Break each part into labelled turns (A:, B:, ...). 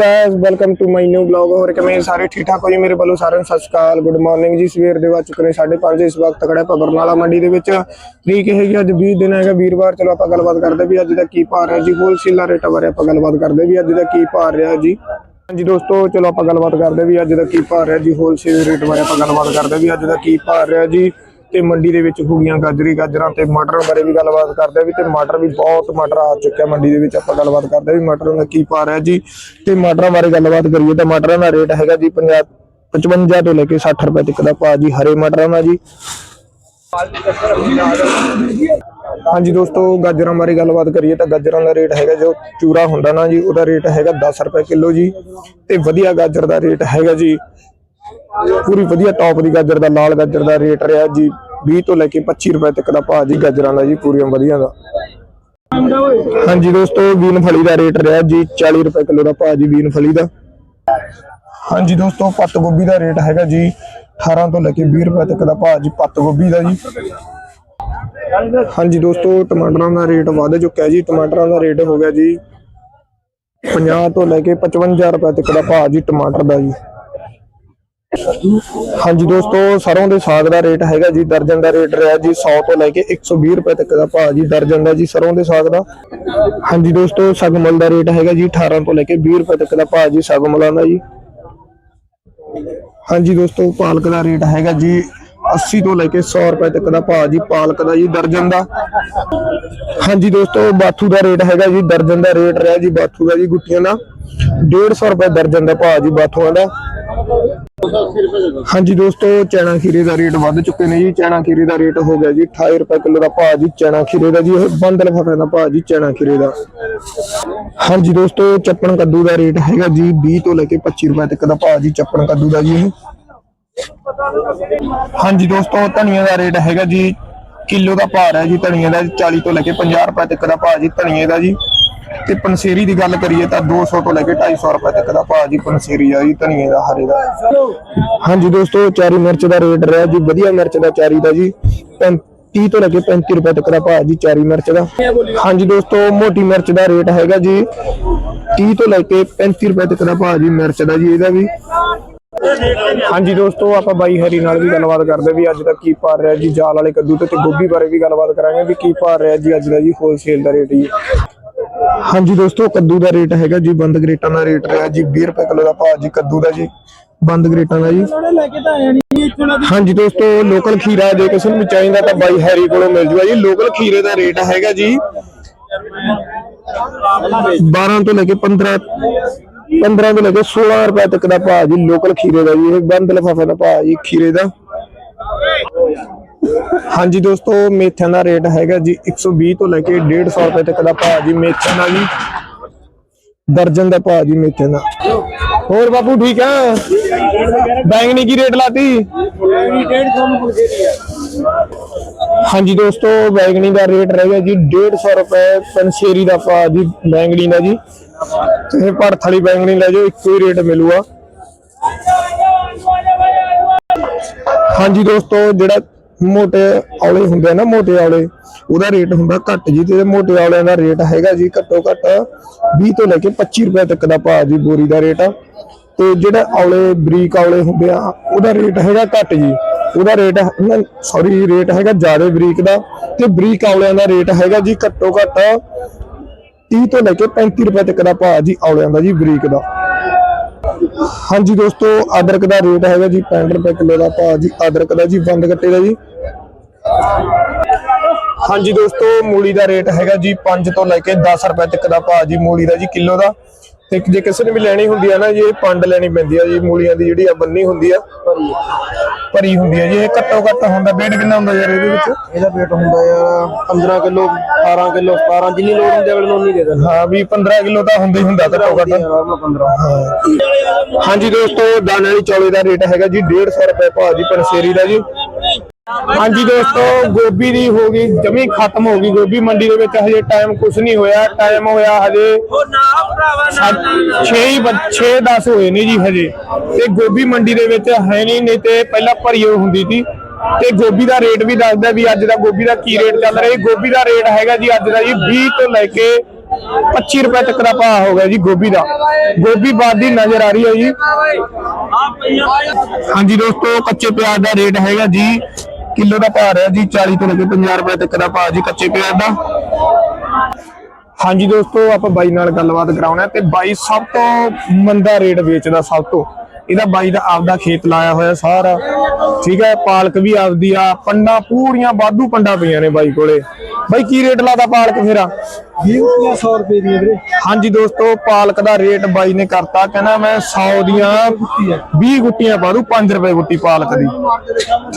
A: Guys welcome to my new blog ਹੋਰ ਕਿਵੇਂ ਸਾਰੇ? ਠੀਕ ਠਾਕ ਹੋ ਜੀ? ਮੇਰੇ ਵੱਲੋਂ ਸਾਰਿਆਂ ਨੂੰ ਸਤਿ ਸ਼੍ਰੀ ਅਕਾਲ। ਗੁੱਡ ਮਾਰਨਿੰਗ ਜੀ। ਸਵੇਰ ਦੇ ਵੱਜ ਚੁੱਕੇ ਨੇ 5:30 ਇਸ ਵਕਤ ਖੜਾ ਆਪਾਂ ਮੰਡੀ ਦੇ ਵਿੱਚ। ਤਰੀਕ ਹੈਗੀ ਅੱਜ 20 ਦਿਨ ਹੈਗਾ। ਵੀਰਵਾਰ, ਚਲੋ ਆਪਾਂ ਗੱਲਬਾਤ ਕਰਦੇ ਵੀ ਅੱਜ ਦਾ ਕੀ ਭਾਅ ਰਿਹਾ ਜੀ। ਹੋਲਸੇਲਰ ਰੇਟ ਬਾਰੇ ਆਪਾਂ ਗੱਲਬਾਤ ਕਰਦੇ ਵੀ ਅੱਜ ਦਾ ਕੀ ਭਾਅ ਰਿਹਾ ਜੀ। ਹਾਂਜੀ ਦੋਸਤੋ, ਚਲੋ ਆਪਾਂ ਗੱਲਬਾਤ ਕਰਦੇ ਵੀ ਅੱਜ ਦਾ ਕੀ ਭਾਅ ਰਿਹਾ ਜੀ। ਹੋਲਸੇਲ ਰੇਟ ਬਾਰੇ ਆਪਾਂ ਗੱਲਬਾਤ ਕਰਦੇ ਵੀ ਅੱਜ ਦਾ ਕੀ ਭਾਅ ਰਿਹਾ ਜੀ। ਤੇ ਮੰਡੀ ਦੇ ਵਿੱਚ ਹੋ ਗਾਜਰੀ, ਗਾਜਰਾਂ ਤੇ ਮਟਰ ਬਾਰੇ ਵੀ ਗੱਲਬਾਤ ਕਰਦੇ ਆ ਵੀ ਤੇ ਮਟਰ ਵੀ ਬਹੁਤ ਮਟਰ ਆ ਚੁੱਕਿਆ ਮੰਡੀ ਦੇ ਵਿੱਚ, ਆਪਾਂ ਗੱਲਬਾਤ ਕਰਦੇ ਆ ਵੀ ਮਟਰਾਂ ਦਾ ਕੀ ਭਾਅ ਰਿਹਾ ਜੀ। ਤੇ ਮਟਰਾਂ ਬਾਰੇ ਗੱਲਬਾਤ ਕਰੀਏ ਤਾਂ ਮਟਰਾਂ ਦਾ ਰੇਟ ਹੈਗਾ ਜੀ 50 55 ਤੋਂ ਲੈ ਕੇ 60 ਰੁਪਏ ਤੱਕ ਦਾ ਭਾਅ ਜੀ, ਹਰੇ ਮਟਰਾਂ ਦਾ ਜੀ। ਹਾਂਜੀ ਦੋਸਤੋ, ਗਾਜਰਾਂ ਬਾਰੇ ਗੱਲਬਾਤ ਕਰੀਏ ਤਾਂ ਗਾਜਰਾਂ ਦਾ ਰੇਟ ਹੈਗਾ ਜੋ ਚੂਰਾ ਹੁੰਦਾ ਨਾ ਜੀ, ਉਹਦਾ ਰੇਟ ਹੈਗਾ 10 ਰੁਪਏ ਕਿਲੋ ਜੀ। ਤੇ ਵਧੀਆ ਗਾਜਰ ਦਾ ਰੇਟ ਹੈਗਾ ਜੀ ਪੂਰੀ ਵਧੀਆ ਟੌਪ ਦੀ ਗਾਜਰ ਦਾ, ਲਾਲ ਗਾਜਰ ਦਾ ਰੇਟ ਰਿਹਾ ਜੀ 20 ਤੋਂ ਲੈ ਕੇ 25 ਰੁਪਏ ਤੱਕ ਦਾ ਭਾਅ ਜੀ ਗਾਜਰਾਂ ਦਾ ਜੀ, ਪੂਰੀਆਂ ਵਧੀਆ ਦਾ। ਹਾਂਜੀ ਦੋਸਤੋ ਬੀਨ ਫਲੀ ਦਾ ਰੇਟ ਰਿਹਾ ਜੀ 40 ਰੁਪਏ ਕਿਲੋ ਦਾ ਭਾਅ ਜੀ ਬੀਨ ਫਲੀ ਦਾ। ਹਾਂਜੀ ਦੋਸਤੋ, ਪੱਤ ਗੋਭੀ ਦਾ ਰੇਟ ਹੈਗਾ ਜੀ 18 ਤੋਂ ਲੈ ਕੇ 20 ਰੁਪਏ ਤੱਕ ਦਾ ਭਾਅ ਜੀ, ਪੱਤ ਗੋਭੀ ਦਾ ਜੀ। ਹਾਂਜੀ ਦੋਸਤੋ, ਟਮਾਟਰਾਂ ਦਾ ਰੇਟ ਵਧ ਚੁੱਕਿਆ ਜੀ, ਟਮਾਟਰਾਂ ਦਾ ਰੇਟ ਹੋ ਗਿਆ ਜੀ 50 ਤੋਂ ਲੈ ਕੇ 55 ਰੁਪਏ ਤੱਕ ਦਾ ਭਾਅ ਜੀ ਟਮਾਟਰ ਦਾ ਜੀ। ਹਾਂਜੀ ਦੋਸਤੋ ਸਰੋਂ ਦੇ ਸਾਗ ਦਾ ਰੇਟ ਹੈਗਾ ਜੀ, ਦਰਜਨ ਦਾ ਰੇਟ ਰਿਹਾ ਜੀ 100 ਤੋਂ ਲੈ ਕੇ 120 ਰੁਪਏ ਤੱਕ ਦਾ ਭਾਅ ਜੀ, ਦਰਜਨ ਦਾ ਜੀ ਸਰੋਂ ਦੇ ਸਾਗ ਦਾ। ਹਾਂਜੀ ਦੋਸਤੋ, ਸਗਮਲ ਦਾ ਰੇਟ ਹੈਗਾ ਜੀ 18 ਤੋਂ ਲੈ ਕੇ 20 ਰੁਪਏ ਤੱਕ ਦਾ ਭਾਅ ਜੀ, ਸਗਮਲਾਂ ਦਾ ਜੀ। ਹਾਂਜੀ ਦੋਸਤੋ, ਪਾਲਕ ਦਾ ਰੇਟ ਹੈਗਾ ਜੀ 80 ਤੋਂ ਲੈ ਕੇ 100 ਰੁਪਏ ਤੱਕ ਦਾ ਭਾਅ ਜੀ, ਪਾਲਕ ਦਾ ਜੀ, ਦਰਜਨ ਦਾ। ਹਾਂਜੀ ਦੋਸਤੋ, ਬਾਥੂ ਦਾ ਰੇਟ ਹੈਗਾ ਜੀ, ਦਰਜਨ ਦਾ ਰੇਟ ਰਿਹਾ ਜੀ, ਬਾਥੂ ਦਾ ਜੀ, ਗੁੱਟੀਆਂ ਦਾ। 150 ਰੁਪਏ ਦਰਜਨ ਦਾ ਭਾਅ ਜੀ, ਬਾਥੂਆਂ ਦਾ। ਹਾਂਜੀ ਦੋਸਤੋ ਚੈਨਾ ਖੀਰੇ ਦਾ ਰੇਟ ਵੱਧ ਚੁੱਕੇ ਨੇ ਜੀ। ਚੈਨਾ ਖੀਰੇ ਦਾ ਰੇਟ ਹੋ ਗਿਆ ਜੀ 28 ਰੁਪਏ ਕਿਲੋ ਦਾ ਭਾਅ ਜੀ ਚੈਨਾ ਖੀਰੇ ਦਾ ਜੀ, ਇਹ ਬੰਦ ਲਫਾਫੇ ਦਾ ਭਾਅ ਜੀ ਚੈਨਾ ਖੀਰੇ ਦਾ। ਹਾਂਜੀ ਦੋਸਤੋ, ਚੱਪਣ ਕੱਦੂ ਦਾ ਰੇਟ ਹੈਗਾ ਜੀ 20 ਤੋਂ ਲੈ ਕੇ 25 ਰੁਪਏ ਤੱਕ ਦਾ ਭਾਅ ਜੀ, ਚੱਪਣ ਕੱਦੂ ਦਾ ਜੀ ਇਹ। ਹਾਂਜੀ ਦੋਸਤੋ ਧਨੀਆ ਦਾ ਰੇਟ ਹੈਗਾ ਜੀ, ਕਿਲੋ ਦਾ ਭਾਅ ਹੈ ਜੀ ਧਨੀਆ ਦਾ 40 ਤੋਂ ਲੈ ਕੇ 50 ਰੁਪਏ ਤੱਕ ਦਾ ਭਾਅ ਜੀ, ਧਨੀਏ ਦਾ ਜੀ। ਤੇ ਪਨਸੇਰੀ ਦੀ ਗੱਲ ਕਰੀਏ ਤਾਂ 200 ਤੋਂ ਲੈ ਕੇ 250 ਰੁਪਏ ਤੱਕ ਦਾ ਭਾਅ ਜੀ ਪਨਸੇਰੀ ਆ ਜੀ, ਧਨੀਏ ਦਾ, ਹਰੇ ਦਾ। ਹਾਂਜੀ ਦੋਸਤੋ, ਚਾਰੀ ਮਿਰਚ ਦਾ ਰੇਟ ਰਿਹਾ ਜੀ, ਵਧੀਆ ਮਿਰਚ ਦਾ ਚਾਰੀ ਦਾ ਜੀ 30 ਤੋਂ ਲੈ ਕੇ 35 ਰੁਪਏ ਤੱਕ ਦਾ ਭਾਅ ਜੀ ਚਾਰੀ ਮਿਰਚ ਦਾ। ਹਾਂਜੀ ਦੋਸਤੋ, ਮੋਟੀ ਮਿਰਚ ਦਾ ਰੇਟ ਹੈਗਾ ਜੀ 30 ਤੋਂ ਲੈ ਕੇ 35 ਰੁਪਏ ਤੱਕ ਦਾ ਭਾਅ ਜੀ ਮਿਰਚ ਦਾ ਜੀ ਇਹਦਾ ਵੀ। ਹਾਂਜੀ ਦੋਸਤੋ, ਆਪਾਂ ਬਾਈ ਹਰੀ ਨਾਲ ਵੀ ਗੱਲਬਾਤ ਕਰਦੇ ਵੀ ਅੱਜ ਦਾ ਕੀ ਭਾਅ ਰਿਹਾ ਜੀ, ਜਾਲ ਵਾਲੇ ਕੱਦੂ ਤੇ ਗੋਭੀ ਬਾਰੇ ਵੀ ਗੱਲਬਾਤ ਕਰਾਂਗੇ ਵੀ ਕੀ ਭਾਅ ਰਿਹਾ ਜੀ ਅੱਜ ਦਾ ਜੀ ਹੋਲਸੇਲ ਦਾ ਰੇਟ ਜੀ। ਹਾਂਜੀ ਦੋਸਤੋ ਕੱਦੂ ਦਾ ਰੇਟ ਹੈਗਾ ਜੀ ਬੰਦ ਗਰੇਟਾਂ ਦਾ ਰੇਟ ਰਿਹਾ ਜੀ 20 ਰੁਪਏ ਕਿਲੋ ਦਾ ਭਾਅ ਜੀ ਕੱਦੂ ਦਾ ਜੀ ਬੰਦ ਗਰੇਟਾਂ ਦਾ ਜੀ। ਹਾਂਜੀ ਦੋਸਤੋ ਲੋਕਲ ਖੀਰਾ ਜੇ ਕਿਸੇ ਨੂੰ ਚਾਹੀਦਾ ਤਾਂ ਬਾਈ ਹੈਰੀ ਕੋਲੋਂ ਮਿਲ ਜੂਗਾ ਜੀ। ਲੋਕਲ ਖੀਰੇ ਦਾ ਰੇਟ ਹੈਗਾ ਜੀ 12 ਤੋਂ ਲੈ ਕੇ 15 15 ਤੋਂ ਲੈ ਕੇ 16 ਰੁਪਏ ਤੱਕ ਦਾ ਭਾਅ ਜੀ ਲੋਕਲ ਖੀਰੇ ਦਾ ਜੀ ਇਹ ਬੰਦ ਲਫਾਫੇ ਦਾ ਭਾਅ ਜੀ ਖੀਰੇ ਦਾ। ਹਾਂਜੀ ਦੋਸਤੋ, ਮੇਥਿਆਂ ਦਾ ਰੇਟ ਹੈਗਾ ਜੀ 120 ਤੋਂ ਲੈ ਕੇ 150 ਰੁਪਏ ਤੱਕ ਦਾ ਭਾਅ ਜੀ ਮੇਥਿਆਂ ਦਾ ਜੀ। ਦਰਜਨ ਦਾ ਭਾਅ ਜੀ ਮੇਥਿਆਂ ਦਾ। ਹੋਰ ਬਾਪੂ ਠੀਕ ਆ? ਬੈਂਗਣੀ ਕੀ ਰੇਟ ਲਾਤੀ? ਹਾਂਜੀ ਦੋਸਤੋ ਬੈਂਗਣੀ ਦਾ ਰੇਟ ਰਹਿ ਗਿਆ ਜੀ 150 ਰੁਪਏ ਪੰਸੇਰੀ ਦਾ ਭਾਅ ਜੀ ਬੈਂਗਣੀ ਦਾ ਜੀ। ਤੇ ਭੜਥ ਵਾਲੀ ਬੈਂਗਣੀ ਲੈ ਜਾਓ, ਇੱਕੋ ਹੀ ਰੇਟ ਮਿਲੂਗਾ। ਹਾਂਜੀ ਦੋਸਤੋ, ਜਿਹੜਾ ਮੋਟੇ ਔਲੇ ਹੁੰਦੇ ਆ ਨਾ, ਮੋਟੇ ਔਲੇ, ਉਹਦਾ ਰੇਟ ਹੁੰਦਾ ਘੱਟ ਜੀ ਤੇ ਮੋਟੇ ਔਲਿਆਂ ਦਾ ਰੇਟ ਹੈਗਾ ਜੀ ਘੱਟੋ ਘੱਟ 20 ਤੋਂ ਲੈ ਕੇ 25 ਰੁਪਏ ਤੱਕ ਦਾ ਭਾਅ ਜੀ ਬੋਰੀ ਦਾ ਰੇਟ ਆ। ਤੇ ਜਿਹੜਾ ਔਲੇ, ਬਰੀਕ ਔਲੇ ਹੁੰਦੇ ਆ, ਉਹਦਾ ਰੇਟ ਹੈਗਾ ਘੱਟ ਜੀ। ਉਹਦਾ ਰੇਟ ਸੌਰੀ ਰੇਟ ਹੈਗਾ ਜ਼ਿਆਦਾ ਬਰੀਕ ਦਾ ਤੇ ਬਰੀਕ ਔਲਿਆਂ ਦਾ ਰੇਟ ਹੈਗਾ ਜੀ ਘੱਟੋ ਘੱਟ 30 ਤੋਂ ਲੈ ਕੇ 35 ਰੁਪਏ ਤੱਕ ਦਾ ਭਾਅ ਜੀ ਔਲਿਆਂ ਦਾ ਜੀ ਬਰੀਕ ਦਾ। ਹਾਂਜੀ ਦੋਸਤੋ, ਅਦਰਕ ਦਾ ਰੇਟ ਹੈਗਾ ਜੀ 65 ਰੁਪਏ ਕਿਲੋ ਦਾ, ਭਾਅ ਜੀ ਅਦਰਕ ਦਾ ਜੀ, ਬੰਦ ਕੱਟੇ ਦਾ ਜੀ। ਹਾਂਜੀ ਦੋਸਤੋ ਮੂਲੀ ਦਾ ਰੇਟ ਹੈਗਾ ਜੀ 5 ਤੋਂ ਲੈ ਕੇ 10 ਰੁਪਏ ਤੱਕ ਦਾ ਭਾਅ ਜੀ ਮੂਲੀ ਦਾ ਜੀ ਕਿਲੋ ਦਾ। ਤੇ ਜੇ ਕਿਸੇ ਨੇ ਵੀ ਲੈਣੀ ਹੁੰਦੀ ਆ ਨਾ ਜੀ ਇਹ ਪੰਡ ਲੈਣੀ ਪੈਂਦੀ ਆ ਜੀ ਮੂਲੀਆਂ ਦੀ ਜਿਹੜੀ ਆ ਬੰਨੀ ਹੁੰਦੀ ਆ। ਭਰੀ ਹੁੰਦੀ ਆ ਜੀ ਇਹ ਘੱਟੋ ਘੱਟ ਹੁੰਦਾ weight ਕਿੰਨਾ ਹੁੰਦਾ ਯਾਰ ਇਹਦੇ ਵਿੱਚ?
B: ਇਹਦਾ weight ਹੁੰਦਾ ਯਾਰ 15 ਕਿਲੋ 18 ਕਿਲੋ 17 ਜਿੰਨੀ ਲੋਡ ਹੁੰਦੀ ਅਗਲੇ ਨੂੰ ਉਨੀ ਦੇ ਦੇਣਾ
A: ਹਾਂ ਵੀ 15 ਕਿਲੋ ਤਾਂ ਹੁੰਦਾ ਹੀ ਹੁੰਦਾ ਘੱਟੋ ਘੱਟ।
B: ਨਾਰਮਲ 15
A: ਹਾਂਜੀ ਦੋਸਤੋ ਦਾਣੇ ਵਾਲੀ ਚੌਲੇ ਦਾ ਰੇਟ ਹੈਗਾ ਜੀ 150 ਰੁਪਏ ਭਾਅ ਜੀ ਪਨਸੇਰੀ ਦਾ ਜੀ। ਹਾਂਜੀ ਦੋਸਤੋ ਗੋਭੀ ਦੀ ਹੋ ਗਈ ਜਮੀ ਖਤਮ ਹੋ ਗਈ ਗੋਭੀ। ਮੰਡੀ ਦੇ ਵਿੱਚ ਹਜੇ ਟਾਈਮ ਕੁਝ ਨਹੀਂ ਹੋਇਆ। ਟਾਈਮ ਹੋਇਆ ਹਜੇ 6 6 10 ਹੋਏ ਨੇ ਜੀ ਹਜੇ। ਤੇ ਗੋਭੀ ਮੰਡੀ ਦੇ ਵਿੱਚ ਹੈ ਨਹੀਂ ਨਹੀਂ ਤੇ ਪਹਿਲਾਂ ਭਰੀ ਹੁੰਦੀ ਸੀ। ਤੇ ਗੋਭੀ ਦਾ ਰੇਟ ਵੀ ਦੱਸਦਾ ਵੀ ਅੱਜ ਦਾ ਗੋਭੀ ਦਾ ਕੀ ਰੇਟ ਚੱਲ ਰਿਹਾ ਜੀ। ਗੋਭੀ ਦਾ ਰੇਟ ਹੈਗਾ ਜੀ ਅੱਜ ਦਾ ਜੀ 20 ਤੋਂ ਲੈ ਕੇ 25 ਰੁਪਏ ਤੱਕ ਦਾ ਭਾਅ ਹੋ ਗਿਆ ਜੀ ਗੋਭੀ ਦਾ। ਗੋਭੀ ਬਾਦੀ ਨਜ਼ਰ ਆ ਰਹੀ ਹੈ ਜੀ। ਹਾਂਜੀ ਦੋਸਤੋ ਕੱਚੇ ਪਿਆਜ਼ ਦਾ ਰੇਟ ਹੈਗਾ ਜੀ ਕਿਲੋ ਦਾ ਭਾਅ ਰਿਹਾ ਜੀ 40 ਤੋਂ ਲੈ ਕੇ 50 ਰੁਪਏ ਤੱਕ ਦਾ ਭਾਅ ਜੀ, ਕੱਚੇ ਪਿਆਜ਼ ਦਾ। ਹਾਂਜੀ ਦੋਸਤੋ, ਆਪਾਂ ਬਾਈ ਨਾਲ ਗੱਲਬਾਤ ਕਰਾਉਣਾ ਤੇ ਬਾਈ ਸਭ ਤੋਂ ਮੰਦਾ ਰੇਟ ਵੇਚਦਾ ਸਭ ਤੋਂ। ਇਹਦਾ ਬਾਈ ਦਾ ਆਪਦਾ ਖੇਤ ਲਾਇਆ ਹੋਇਆ ਸਾਰਾ। ਠੀਕ ਹੈ ਪਾਲਕ ਵੀ ਆਪਦੀ ਆ ਪੰਡਾ ਪੂਰੀਆਂ ਵਾਧੂ ਪੰਡਾ ਪਈਆਂ ਨੇ ਬਾਈ ਕੋਲੇ। ਬਾਈ ਕੀ ਰੇਟ ਲਾਦਾ ਪਾਲਕ ਫੇਰਾ
B: 100 ਰੁਪਏ ਦੀ ਵੀਰੇ।
A: ਹਾਂਜੀ ਦੋਸਤੋ ਪਾਲਕ ਦਾ ਰੇਟ ਬਾਈ ਨੇ ਕਰਤਾ ਕਹਿੰਦਾ ਮੈਂ 100 ਦੀਆਂ 20 ਗੁੱਟੀਆਂ ਪਾ ਦੂੰ 5 ਰੁਪਏ ਗੁੱਟੀ ਪਾਲਕ ਦੀ।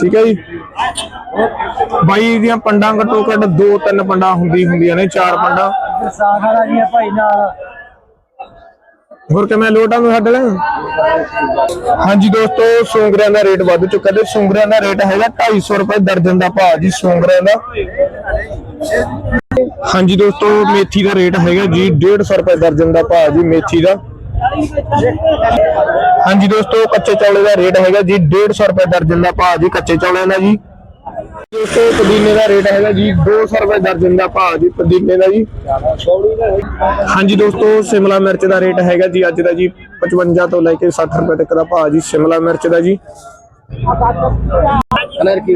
A: ਠੀਕ ਹੈ ਜੀ। ਬਾਈ ਦੀਆਂ ਪੰਡਾਂ ਘੱਟੋ ਘੱਟ ਦੋ ਤਿੰਨ ਪੰਡਾਂ ਹੁੰਦੀ ਹੁੰਦੀਆਂ ਨੇ ਚਾਰ ਪੰਡਾਂ।
B: ਸਾਖ ਵਾਲਾ ਜੀ ਭਾਈ ਨਾਲ।
A: ਹੋਰ ਕਿਵੇਂ ਲੋਟਾਂ ਨੂੰ ਛੱਡ ਲੈ ਹਾਂਜੀ ਦੋਸਤੋ, ਸੂੰਗਰਿਆਂ ਦਾ ਰੇਟ ਵੱਧ ਚੁੱਕਾ ਤੇ ਸੂੰਗਰਿਆਂ ਦਾ ਰੇਟ ਹੈਗਾ 250 ਰੁਪਏ ਦਰਜਨ ਦਾ ਭਾਅ ਜੀ ਸੂੰਗਰਿਆਂ ਦਾ। ਹਾਂਜੀ ਦੋਸਤੋ, ਮੇਥੀ ਦਾ ਰੇਟ ਹੈਗਾ ਜੀ 150 ਰੁਪਏ ਦਰਜਨ ਦਾ ਭਾਅ ਜੀ ਮੇਥੀ ਦਾ। ਹਾਂਜੀ ਦੋਸਤੋ, ਕੱਚੇ ਚੌਲੇ ਦਾ ਰੇਟ ਹੈਗਾ ਜੀ 150 ਰੁਪਏ ਦਰਜਨ ਦਾ ਭਾਅ ਜੀ ਕੱਚੇ ਚੌਲਿਆਂ ਦਾ ਜੀ। ਦੋਸਤੋ, ਪੁਦੀਨੇ ਦਾ ਰੇਟ ਹੈਗਾ ਜੀ 200 ਰੁਪਏ ਦਰਜਨ ਦਾ ਭਾਅ ਜੀ, ਪੁਦੀਨੇ ਦਾ ਜੀ। ਹਾਂਜੀ ਦੋਸਤੋ, ਸ਼ਿਮਲਾ ਮਿਰਚ ਦਾ ਰੇਟ ਹੈਗਾ ਜੀ, ਅੱਜ ਦਾ ਜੀ 55 ਤੋਂ ਲੈ ਕੇ 60 ਰੁਪਏ ਤੱਕ ਦਾ ਭਾਅ ਜੀ, ਸ਼ਿਮਲਾ ਮਿਰਚ ਦਾ ਜੀ।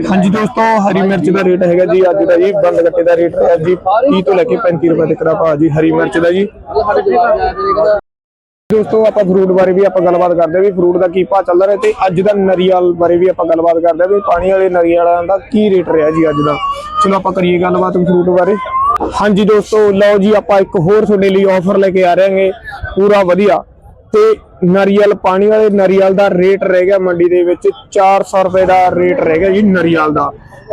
A: ਹਾਂਜੀ ਦੋਸਤੋ, ਹਰੀ ਮਿਰਚ ਦਾ ਰੇਟ ਹੈਗਾ ਜੀ, ਅੱਜ ਦਾ ਜੀ, ਬੰਦ ਗੱਟੇ ਦਾ ਰੇਟ ਹੈ ਜੀ 30 ਤੋਂ ਲੈ ਕੇ 35 ਰੁਪਏ ਤੱਕ ਦਾ ਭਾਅ ਜੀ, ਹਰੀ ਮਿਰਚ ਦਾ ਜੀ। ਦੋਸਤੋ ਆਪਾਂ ਫਰੂਟ ਬਾਰੇ ਵੀ ਆਪਾਂ ਗੱਲਬਾਤ ਕਰਦੇ ਹਾਂ ਵੀ ਫਰੂਟ ਦਾ ਕੀ ਭਾਅ ਚੱਲ ਰਿਹਾ ਤੇ ਅੱਜ ਦਾ ਨਰੀਅਲ ਬਾਰੇ ਵੀ ਆਪਾਂ ਗੱਲਬਾਤ ਕਰਦੇ ਹਾਂ ਵੀ ਪਾਣੀ ਵਾਲੇ ਨਰੀਅਲਾਂ ਦਾ ਕੀ ਰੇਟ ਰਿਹਾ ਜੀ ਅੱਜ ਦਾ। ਚਲੋ ਆਪਾਂ ਕਰੀਏ ਗੱਲਬਾਤ ਫਰੂਟ ਬਾਰੇ। ਹਾਂਜੀ ਦੋਸਤੋ, ਲਓ ਜੀ, ਆਪਾਂ ਇੱਕ ਹੋਰ ਤੁਹਾਡੇ ਲਈ ਆਫਰ ਲੈ ਕੇ ਆ ਰਹੇ ਹਾਂਗੇ। ਪੂਰਾ ਵਧੀਆ। ਤੇ ਨਰੀਅਲ ਪਾਣੀ ਵਾਲੇ ਨਰੀਅਲ ਦਾ ਰੇਟ ਰਹਿ ਗਿਆ ਮੰਡੀ ਦੇ ਵਿੱਚ 400 ਰੁਪਏ ਦਾ ਰੇਟ ਰਹਿ ਗਿਆ ਜੀ ਨਰੀਅਲ ਦਾ।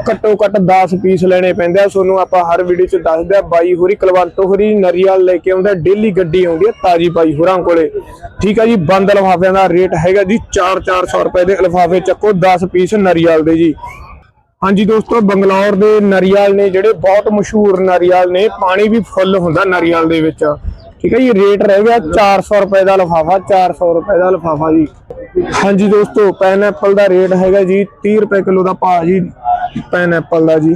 A: ਘੱਟੋ ਘੱਟ 10 ਪੀਸ ਲੈਣੇ ਪੈਂਦੇ ਆ। ਤੁਹਾਨੂੰ ਆਪਾਂ ਹਰ ਵੀਡੀਓ 'ਚ ਦੱਸਦੇ ਆ, ਬਾਈ ਹੋਰੀ ਕਲਵੰਤ ਹੋਰੀ ਨਰੀਅਲ ਲੈ ਕੇ ਆਉਂਦਾ ਡੇਲੀ ਗੱਡੀ ਆਉਂਦੀ ਹੈ ਤਾਜੀ ਬਾਈ ਹੋਰਾਂ ਕੋਲੇ। ਠੀਕ ਆ ਜੀ, ਬੰਦ ਲਫਾਫਿਆਂ ਦਾ ਰੇਟ ਹੈਗਾ ਜੀ 4-400 ਰੁਪਏ ਦੇ ਲਫਾਫੇ ਚੱਕੋ 10 ਪੀਸ ਨਰੀਅਲ ਦੇ ਜੀ। ਹਾਂਜੀ ਦੋਸਤੋ, ਬੰਗਲੌਰ ਦੇ ਨਰੀਅਲ ਨੇ ਜਿਹੜੇ ਬਹੁਤ ਮਸ਼ਹੂਰ ਨਰੀਅਲ ਨੇ, ਪਾਣੀ ਵੀ ਫੁੱਲ ਹੁੰਦਾ ਨਰੀਅਲ ਦੇ ਵਿੱਚ। ਠੀਕ ਹੈ ਜੀ ਰੇਟ ਰਹਿ ਗਿਆ 400 ਰੁਪਏ ਦਾ ਲਫਾਫਾ 400 ਰੁਪਏ ਦਾ ਲਫਾਫਾ ਜੀ। ਹਾਂਜੀ ਦੋਸਤੋ ਪਾਈਨਐਪਲ ਦਾ ਰੇਟ ਹੈਗਾ ਜੀ 30 ਰੁਪਏ ਕਿਲੋ ਦਾ ਭਾਅ ਜੀ ਪਾਈਨਐਪਲ ਦਾ ਜੀ।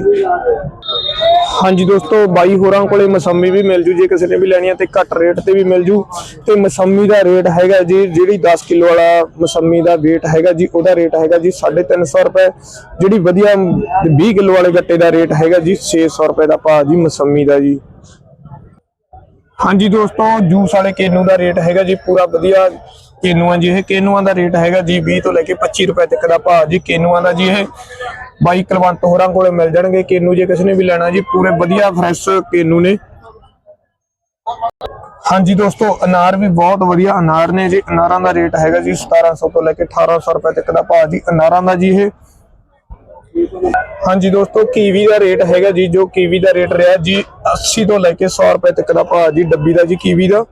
A: ਹਾਂਜੀ ਦੋਸਤੋ, ਬਾਈ ਹੋਰਾਂ ਕੋਲੇ ਮਸੰਮੀ ਵੀ ਮਿਲ ਜੂ, ਜੇ ਕਿਸੇ ਨੇ ਵੀ ਲੈਣੀ ਹੈ ਤੇ ਘੱਟ ਰੇਟ ਤੇ ਵੀ ਮਿਲ ਜੂ। ਤੇ ਮਸੰਮੀ ਦਾ ਰੇਟ ਹੈਗਾ ਜੀ, ਜਿਹੜੀ 10 ਕਿਲੋ ਵਾਲਾ ਮਸੰਮੀ ਦਾ weight ਹੈਗਾ ਜੀ, ਉਹਦਾ ਰੇਟ ਹੈਗਾ ਜੀ 350 ਰੁਪਏ। ਜਿਹੜੀ ਵਧੀਆ 20 ਕਿਲੋ ਵਾਲੇ ਗੱਟੇ ਦਾ ਰੇਟ ਹੈਗਾ ਜੀ 600 ਰੁਪਏ ਦਾ ਭਾਅ ਜੀ ਮਸੰਮੀ ਦਾ ਜੀ। ਹਾਂਜੀ ਦੋਸਤੋ, ਜੂਸ ਵਾਲੇ ਕੇਨੂ ਦਾ ਰੇਟ ਹੈਗਾ ਜੀ ਪੂਰਾ ਵਧੀਆ ਕੇਨੂਆਂ ਜੀ, ਇਹ ਕੇਨੂਆਂ ਦਾ ਰੇਟ ਹੈਗਾ ਜੀ 20 ਤੋਂ ਲੈ ਕੇ 25 ਰੁਪਏ ਤੱਕ ਦਾ ਭਾਅ ਜੀ ਕੇਨੂਆਂ ਦਾ ਜੀ ਇਹ। ਬਾਈ ਕੁਲਵੰਤ ਹੋਰਾਂ ਕੋਲੇ ਮਿਲ ਜਾਣਗੇ ਕੇਨੂ, ਜੇ ਕਿਸੇ ਨੇ ਵੀ ਲੈਣਾ ਜੀ, ਪੂਰੇ ਵਧੀਆ ਫਰੈਸ਼ ਕੇਨੂ ਨੇ। ਹਾਂਜੀ ਦੋਸਤੋ, ਅਨਾਰ ਵੀ ਬਹੁਤ ਵਧੀਆ ਅਨਾਰ ਨੇ ਜੀ, ਅਨਾਰਾਂ ਦਾ ਰੇਟ ਹੈਗਾ ਜੀ 1700 ਤੋਂ ਲੈ ਕੇ 1800 ਰੁਪਏ ਤੱਕ ਦਾ ਭਾਅ ਜੀ, ਅਨਾਰਾਂ ਦਾ ਜੀ ਇਹ। ਹਾਂਜੀ ਦੋਸਤੋ, ਕੀਵੀ ਦਾ ਰੇਟ ਹੈਗਾ ਜੀ, ਜੋ ਕੀਵੀ ਦਾ ਰੇਟ ਰਿਹਾ ਜੀ 80 ਤੋਂ ਲੈ ਕੇ 100 ਰੁਪਏ ਤੱਕ ਦਾ ਭਾਅ ਜੀ, ਡੱਬੀ ਦਾ ਜੀ, ਕੀਵੀ ਦਾ।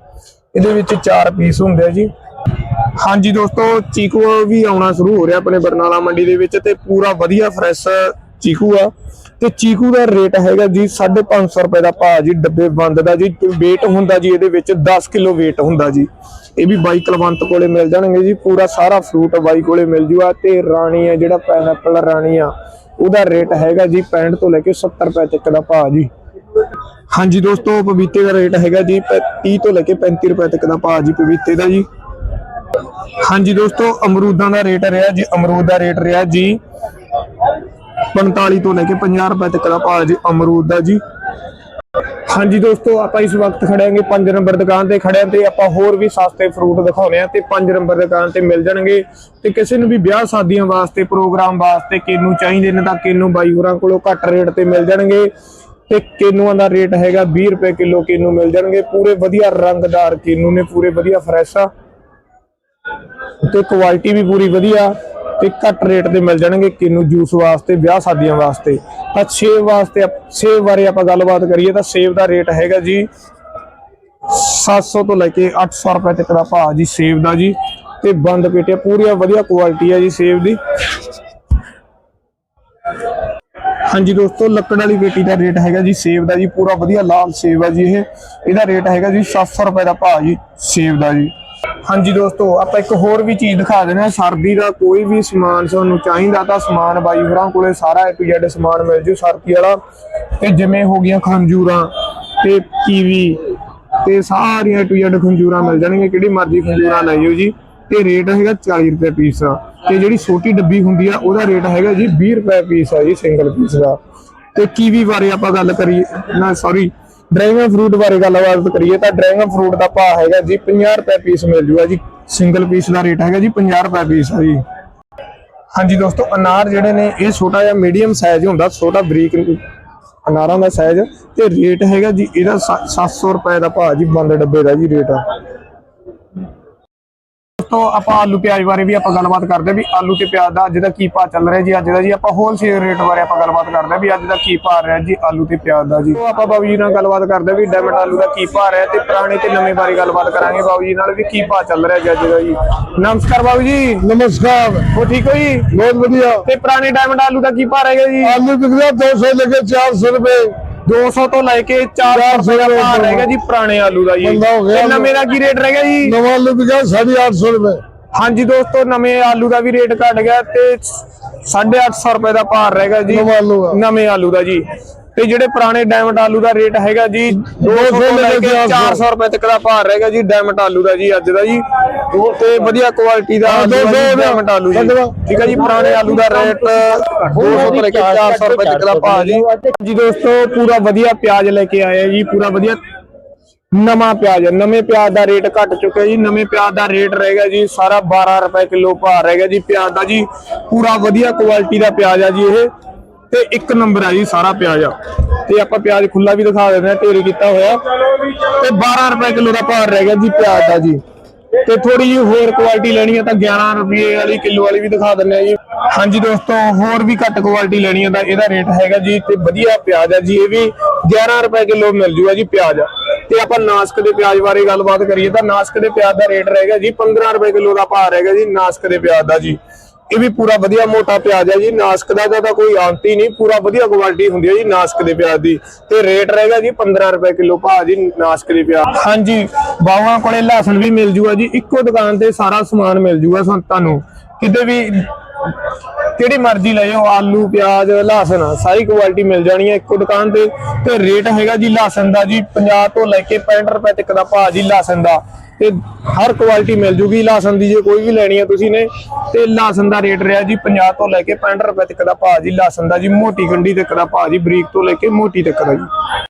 A: ਇਹਦੇ ਵਿੱਚ 4 ਪੀਸ ਹੁੰਦੇ ਆ ਜੀ। ਹਾਂਜੀ ਦੋਸਤੋ ਚੀਕੂ ਵੀ ਆਉਣਾ ਸ਼ੁਰੂ ਹੋ ਰਿਹਾ ਆਪਣੇ ਬਰਨਾਲਾ ਮੰਡੀ ਦੇ ਵਿੱਚ ਤੇ ਪੂਰਾ ਵਧੀਆ ਫਰੈਸ਼ ਚੀਕੂ ਆ। ਤੇ ਚੀਕੂ ਦਾ ਰੇਟ ਹੈਗਾ ਜੀ 550 ਰੁਪਏ ਦਾ ਭਾਅ ਜੀ, ਡੱਬੇ ਬੰਦ ਦਾ ਜੀ, weight ਹੁੰਦਾ ਜੀ ਇਹਦੇ ਵਿੱਚ 10 ਕਿਲੋ weight ਹੁੰਦਾ ਜੀ। ਇਹ ਵੀ ਬਾਈ ਕਲਵੰਤ ਕੋਲੇ ਮਿਲ ਜਾਣਗੇ ਜੀ, ਪੂਰਾ ਸਾਰਾ ਫਰੂਟ ਬਾਈ ਕੋਲੇ ਮਿਲ ਜੂਗਾ ਤੇ ਰਾਣੀ ਆ ਜਿਹੜਾ ਪਾਈਨਐਪਲ ਰਾਣੀ ਆ, ਉਹਦਾ ਰੇਟ ਹੈਗਾ ਜੀ 65 ਤੋਂ ਲੈ ਕੇ 70 ਰੁਪਏ ਤੱਕ ਦਾ ਭਾਅ ਜੀ। ਹਾਂਜੀ ਦੋਸਤੋ ਪਪੀਤੇ ਦਾ ਰੇਟ ਹੈਗਾ ਜੀ 30 ਤੋਂ ਲੈ ਕੇ 35 ਰੁਪਏ ਤੱਕ ਦਾ ਭਾਅ ਜੀ ਪਪੀਤੇ ਦਾ ਜੀ। ਹਾਂਜੀ ਦੋਸਤੋ, ਅਮਰੂਦਾਂ ਦਾ ਰੇਟ ਰਿਹਾ ਜੀ, ਅਮਰੂਦ ਦਾ ਰੇਟ ਰਿਹਾ ਜੀ 45 ਤੋਂ ਲੈ ਕੇ 50 ਰੁਪਏ ਤੱਕ ਦਾ ਭਾਅ ਜੀ, ਅਮਰੂਦ ਦਾ ਜੀ। ਹਾਂਜੀ ਦੋਸਤੋ, ਆਪਾਂ ਇਸ ਵਕਤ ਖੜੇ ਆਂਗੇ 5 ਨੰਬਰ ਦੁਕਾਨ ਤੇ। ਖੜੇ ਆਂ ਤੇ ਆਪਾਂ ਹੋਰ ਵੀ ਸਸਤੇ ਫਰੂਟ ਦਿਖਾਉਣੇ ਆ ਤੇ 5 ਨੰਬਰ ਦੁਕਾਨ ਤੇ ਮਿਲ ਜਾਣਗੇ। ਤੇ ਕਿਸੇ ਨੂੰ ਵੀ ਵਿਆਹ ਸ਼ਾਦੀਆਂ ਵਾਸਤੇ ਪ੍ਰੋਗਰਾਮ ਵਾਸਤੇ ਕੇਨੂ ਚਾਹੀਦੇ ਨੇ ਤਾਂ ਕੇਨੂ ਬਾਈ ਹੋਰਾਂ ਕੋਲੋਂ ਘੱਟ ਰੇਟ ਤੇ ਮਿਲ ਜਾਣਗੇ। ਤੇ ਕੇਨੂਆਂ ਦਾ ਰੇਟ ਹੈਗਾ 20 ਰੁਪਏ ਕਿਲੋ ਕੇਨੂ ਮਿਲ ਜਾਣਗੇ। ਪੂਰੇ ਵਧੀਆ ਰੰਗਦਾਰ ਕੇਨੂ ਨੇ, ਪੂਰੇ ਵਧੀਆ ਫਰੈਸ਼ ਆ। ਤੇ ਕੁਆਲਿਟੀ ਵੀ ਪੂਰੀ ਵਧੀਆ। ਤੇ ਘੱਟ ਰੇਟ ਤੇ ਮਿਲ ਜਾਣਗੇ ਕਿਨੂੰ ਜੂਸ ਵਾਸਤੇ, ਵਿਆਹ ਸ਼ਾਦੀਆਂ ਵਾਸਤੇ। ਤਾਂ ਸੇਬ ਵਾਸਤੇ ਆਪ- ਸੇਬ ਬਾਰੇ ਆਪਾਂ ਗੱਲਬਾਤ ਕਰੀਏ ਤਾਂ ਸੇਬ ਦਾ ਰੇਟ ਹੈਗਾ ਜੀ 700 ਤੋਂ ਲੈ ਕੇ 800 ਰੁਪਏ ਤੱਕ ਦਾ ਭਾਅ ਜੀ ਸੇਬ ਦਾ ਜੀ। ਤੇ ਬੰਦ ਪੇਟੀਆਂ, ਪੂਰੀਆਂ ਵਧੀਆ ਕੁਆਲਿਟੀ ਹੈ ਜੀ ਸੇਬ ਦੀ। ਹਾਂਜੀ ਦੋਸਤੋ, ਲੱਕੜ ਵਾਲੀ ਪੇਟੀ ਦਾ ਰੇਟ ਹੈਗਾ ਜੀ ਸੇਬ ਦਾ ਜੀ, ਪੂਰਾ ਵਧੀਆ ਲਾਲ ਸੇਬ ਹੈ ਜੀ ਇਹ। ਇਹਦਾ ਰੇਟ ਹੈਗਾ ਜੀ 700 ਰੁਪਏ ਦਾ ਭਾਅ ਜੀ ਸੇਬ ਦਾ ਜੀ। ਹਾਂਜੀ ਦੋਸਤੋ, ਆਪਾਂ ਇੱਕ ਹੋਰ ਵੀ ਚੀਜ਼ ਦਿਖਾ ਦਿੰਦੇ ਹਾਂ। ਸਰਦੀ ਦਾ ਕੋਈ ਵੀ ਸਮਾਨ ਤੁਹਾਨੂੰ ਚਾਹੀਦਾ ਤਾਂ ਸਮਾਨ ਬਾਈ ਹੋਰਾਂ ਕੋਲੇ ਸਾਰਾ A to Z ਸਮਾਨ ਮਿਲ ਜੂ, ਸਰਦੀ ਵਾਲਾ। ਤੇ ਜਿਵੇਂ ਹੋ ਗਈਆਂ ਖੰਜੂਰਾਂ ਤੇ ਕੀਵੀ ਤੇ ਸਾਰੀਆਂ ਟੂ ਜ਼ੈਡ ਖੰਜੂਰਾਂ ਮਿਲ ਜਾਣਗੀਆਂ। ਕਿਹੜੀ ਮਰਜ਼ੀ ਖੰਜੂਰਾਂ ਲੈ ਜਾਓ ਜੀ। ਤੇ ਰੇਟ ਹੈਗਾ 40 ਰੁਪਏ ਪੀਸ ਤੇ ਜਿਹੜੀ ਛੋਟੀ ਡੱਬੀ ਹੁੰਦੀ ਆ, ਉਹਦਾ ਰੇਟ ਹੈਗਾ ਜੀ 20 ਰੁਪਏ ਪੀਸ ਆ ਜੀ, ਸਿੰਗਲ ਪੀਸ ਦਾ। ਤੇ ਕੀਵੀ ਬਾਰੇ ਆਪਾਂ ਗੱਲ ਕਰੀਏ, ਨਾ ਸੌਰੀ ਡਰੈਗਨ ਫਰੂਟ ਬਾਰੇ ਗੱਲਬਾਤ ਕਰੀਏ ਤਾਂ ਡਰੈਗਨ ਫਰੂਟ ਦਾ ਭਾਅ ਹੈਗਾ ਜੀ 50 ਰੁਪਏ ਪੀਸ ਮਿਲ ਜੂਗਾ ਜੀ। ਸਿੰਗਲ ਪੀਸ ਦਾ ਰੇਟ ਹੈਗਾ ਜੀ 50 ਰੁਪਏ ਪੀਸ ਆ ਜੀ। ਹਾਂਜੀ ਦੋਸਤੋ, ਅਨਾਰ ਜਿਹੜੇ ਨੇ, ਇਹ ਛੋਟਾ ਜਿਹਾ ਮੀਡੀਅਮ ਸਾਈਜ਼ ਹੁੰਦਾ, ਛੋਟਾ ਬਰੀਕ ਅਨਾਰਾਂ ਦਾ ਸਾਈਜ਼ ਤੇ ਰੇਟ ਹੈਗਾ ਜੀ, ਇਹਦਾ ਸੱਤ- 700 ਰੁਪਏ ਦਾ ਭਾਅ ਜੀ, ਬੰਦ ਡੱਬੇ ਦਾ ਜੀ ਰੇਟ ਦੋਸਤੋ ਆਪਾਂ ਆਲੂ ਪਿਆਜ਼ ਬਾਰੇ ਵੀ ਆਪਾਂ ਗੱਲਬਾਤ ਕਰਦੇ ਵੀ ਆਲੂ ਤੇ ਪਿਆਜ਼ ਦਾ ਅੱਜ ਦਾ ਕੀ ਭਾਅ ਚੱਲ ਰਿਹਾ ਜੀ ਅੱਜ ਦਾ ਜੀ ਆਪਾਂ ਹੋਲਸੇਲ ਰੇਟ ਬਾਰੇ ਆਪਾਂ ਗੱਲਬਾਤ ਕਰਦੇ ਵੀ ਅੱਜ ਦਾ ਕੀ ਭਾਅ ਰਿਹਾ ਜੀ ਆਲੂ ਤੇ ਪਿਆਜ਼ ਦਾ ਜੀ। ਉਹ ਆਪਾਂ ਬਾਬੂ ਜੀ ਨਾਲ ਗੱਲਬਾਤ ਕਰਦੇ ਵੀ ਡੈਮਟ ਆਲੂ ਦਾ ਕੀ ਭਾਅ ਰਿਹਾ ਤੇ ਪੁਰਾਣੇ ਤੇ ਨਵੇਂ ਬਾਰੇ ਗੱਲਬਾਤ ਕਰਾਂਗੇ ਬਾਬੂ ਜੀ ਨਾਲ ਵੀ ਕੀ ਭਾਅ ਚੱਲ ਰਿਹਾ ਜੀ ਅੱਜ ਦਾ ਜੀ। ਨਮਸਕਾਰ ਬਾਬੂ ਜੀ।
B: ਨਮਸਕਾਰ।
A: ਹੋ ਠੀਕ ਹੋ ਜੀ?
B: ਬਹੁਤ ਵਧੀਆ।
A: ਤੇ ਪੁਰਾਣੇ ਡਾਇਮੰਡ ਆਲੂ ਦਾ ਕੀ ਭਾਅ ਰਹੇਗਾ ਜੀ?
B: ਆਲੂ ਵਿਕਦਾ 200 ਲੈ ਕੇ 400 ਰੁਪਏ।
A: 200 ਤੋਂ ਲੈ ਕੇ 400 ਰੁਪਏ ਦਾ ਭਾਅ ਰਹੇਗਾ ਜੀ ਪੁਰਾਣੇ ਆਲੂ ਦਾ ਜੀ।
B: ਬੰਦਾ ਹੋ ਗਿਆ
A: ਤੇ ਨਵੇਂ ਦਾ ਕੀ ਰੇਟ ਰਹੇਗਾ ਜੀ?
B: ਨਵਾਂ ਆਲੂ ਵਿਕਦਾ 850 ਰੁਪਏ।
A: ਹਾਂਜੀ ਦੋਸਤੋ ਨਵੇਂ ਆਲੂ ਦਾ ਵੀ ਰੇਟ ਘਟ ਗਿਆ ਤੇ 850 ਰੁਪਏ ਦਾ ਭਾਅ ਜੀ।
B: ਨਵਾਂ ਆਲੂ ਦਾ।
A: ਨਵੇਂ ਆਲੂ ਦਾ ਜੀ। ਤੇ ਜਿਹੜੇ ਪੁਰਾਣੇ ਡਾਇਮੰਡ ਆਲੂ ਦਾ ਰੇਟ ਹੈਗਾ ਜੀ 200 ਤੋਂ ਲੈ ਕੇ 400 ਰੁਪਏ ਤੱਕ ਦਾ ਭਾਅ ਰਹੇਗਾ ਜੀ ਡਾਇਮੰਡ ਆਲੂ ਦਾ ਜੀ ਅੱਜ ਦਾ ਜੀ। ਤੇ ਵਧੀਆ ਕੁਆਲਿਟੀ ਦਾ ਡਾਇਮੰਡ ਆਲੂ ਜੀ ਠੀਕ ਹੈ ਜੀ ਪੁਰਾਣੇ ਆਲੂ ਦਾ ਰੇਟ 200 ਤੋਂ ਲੈ ਕੇ 400 ਰੁਪਏ ਤੱਕ ਦਾ ਭਾਅ ਜੀ। ਜੀ ਦੋਸਤੋ ਪੂਰਾ ਵਧੀਆ ਪਿਆਜ਼ ਲੈ ਕੇ ਆਏ ਆ ਜੀ ਪੂਰਾ ਵਧੀਆ ਨਵਾਂ ਪਿਆਜ਼। ਨਵੇਂ ਪਿਆਜ਼ ਦਾ ਰੇਟ ਘਟ ਚੁੱਕਿਆ ਜੀ ਨਵੇਂ ਪਿਆਜ਼ ਦਾ ਰੇਟ ਰਹੇਗਾ ਜੀ ਸਾਰਾ 12 ਰੁਪਏ ਕਿਲੋ ਭਾਅ ਰਹੇਗਾ ਜੀ ਪਿਆਜ਼ ਦਾ ਜੀ। ਪੂਰਾ ਵਧੀਆ ਕੁਆਲਿਟੀ ਦਾ ਪਿਆਜ਼ ਆ ਜੀ ਇਹ। ਤੇ ਇੱਕ ਨੰਬਰ ਆ ਜੀ, ਸਾਰਾ ਪਿਆਜ਼ ਆ। ਤੇ ਆਪਾਂ ਪਿਆਜ਼ ਖੁੱਲਾ ਵੀ ਦਿਖਾ ਦਿੰਦੇ ਆ, ਢੇਰੀ ਕੀਤਾ ਹੋਇਆ। ਤੇ 12 ਰੁਪਏ ਕਿਲੋ ਦਾ ਭਾਅ ਰਹੇਗਾ ਜੀ ਪਿਆਜ਼ ਦਾ ਜੀ। ਤੇ ਥੋੜੀ ਜਿਹੀ ਹੋਰ ਕੁਆਲਿਟੀ ਲੈਣੀ ਹੈ ਤਾਂ 11 ਰੁਪਏ ਵਾਲੀ ਕਿਲੋ ਵਾਲੀ ਵੀ ਦਿਖਾ ਦਿੰਦੇ ਆ ਜੀ। ਹਾਂਜੀ ਦੋਸਤੋ, ਹੋਰ ਵੀ ਘੱਟ ਕੁਆਲਿਟੀ ਲੈਣੀ ਹੈ ਤਾਂ ਇਹਦਾ ਰੇਟ ਹੈਗਾ ਜੀ ਤੇ ਵਧੀਆ ਪਿਆਜ਼ ਆ ਜੀ, ਇਹ ਵੀ 11 ਰੁਪਏ ਕਿਲੋ ਮਿਲ ਜੂਗਾ ਜੀ ਪਿਆਜ਼। ਤੇ ਆਪਾਂ ਨਾਸਕ ਦੇ ਪਿਆਜ਼ ਬਾਰੇ ਗੱਲਬਾਤ ਕਰੀਏ ਤਾਂ ਨਾਸਕ ਦੇ ਪਿਆਜ਼ ਦਾ ਰੇਟ ਰਹੇਗਾ ਜੀ 15 ਰੁਪਏ ਕਿਲੋ ਦਾ ਭਾਅ ਰਹੇਗਾ ਜੀ ਨਾਸਕ ਦੇ ਪਿਆਜ਼ ਦਾ ਜੀ। ਇਹ ਵੀ ਪੂਰਾ ਵਧੀਆ ਮੋਟਾ ਪਿਆਜ਼ ਹੈ ਜੀ। ਨਾਸਕ ਦਾ ਤਾਂ ਕੋਈ ਅੰਤ ਹੀ ਨਹੀਂ, ਪੂਰਾ ਵਧੀਆ ਕੁਆਲਿਟੀ ਹੁੰਦੀ ਹੈ ਜੀ ਨਾਸਕ ਦੇ ਪਿਆਜ਼ ਦੀ। ਤੇ ਰੇਟ ਰਹੇਗਾ ਜੀ 15 ਰੁਪਏ ਕਿਲੋ ਭਾਅ ਜੀ ਨਾਸਕ ਦੇ ਪਿਆਜ਼। ਹਾਂਜੀ ਬਾਵਾਂ ਕੋਲੇ ਲਹਸਨ ਵੀ ਮਿਲ ਜੂਗਾ ਜੀ। ਇੱਕੋ ਦੁਕਾਨ ਤੇ ਸਾਰਾ ਸਮਾਨ ਮਿਲ ਜੂਗਾ ਤੁਹਾਨੂੰ। ਕਿਤੇ ਵੀ ਕਿਹੜੀ ਮਰਜ਼ੀ ਲੈ ਜਾਓ, ਆਲੂ, ਪਿਆਜ਼ ਲਹਸਨ ਸਾਰੀ ਕੁਆਲਿਟੀ ਮਿਲ ਜਾਣੀ ਹੈ। ਇੱਕੋ ਦੁਕਾਨ ਤੇ ਤੇ ਰੇਟ ਹੈਗਾ ਜੀ ਲਹਸਨ ਦਾ ਜੀ 50 ਤੋਂ ਲੈ ਕੇ 65 ਰੁਪਏ ਤੱਕ ਦਾ ਭਾਅ ਜੀ ਲਹਸਨ ਦਾ। ਤੇ ਹਰ ਕੁਆਲਿਟੀ ਮਿਲ ਜੂਗੀ। ਲਹਸਨ ਦੀ ਜੇ ਕੋਈ ਵੀ ਲੈਣੀ ਹੈ ਤੁਸੀਂ ਨੇ, ਤੇ ਲਹਸਨ ਦਾ ਰੇਟ ਰਿਹਾ ਜੀ 50 ਤੋਂ ਲੈ ਕੇ 65 ਰੁਪਏ ਤੱਕ ਦਾ ਭਾਅ ਜੀ ਲਹਸਨ ਦਾ ਜੀ, ਮੋਟੀ ਗੰਢੀ ਤੱਕ ਦਾ ਭਾਅ ਜੀ, ਬਰੀਕ ਤੋਂ ਲੈ ਕੇ ਮੋਟੀ ਤੱਕ ਦਾ ਜੀ।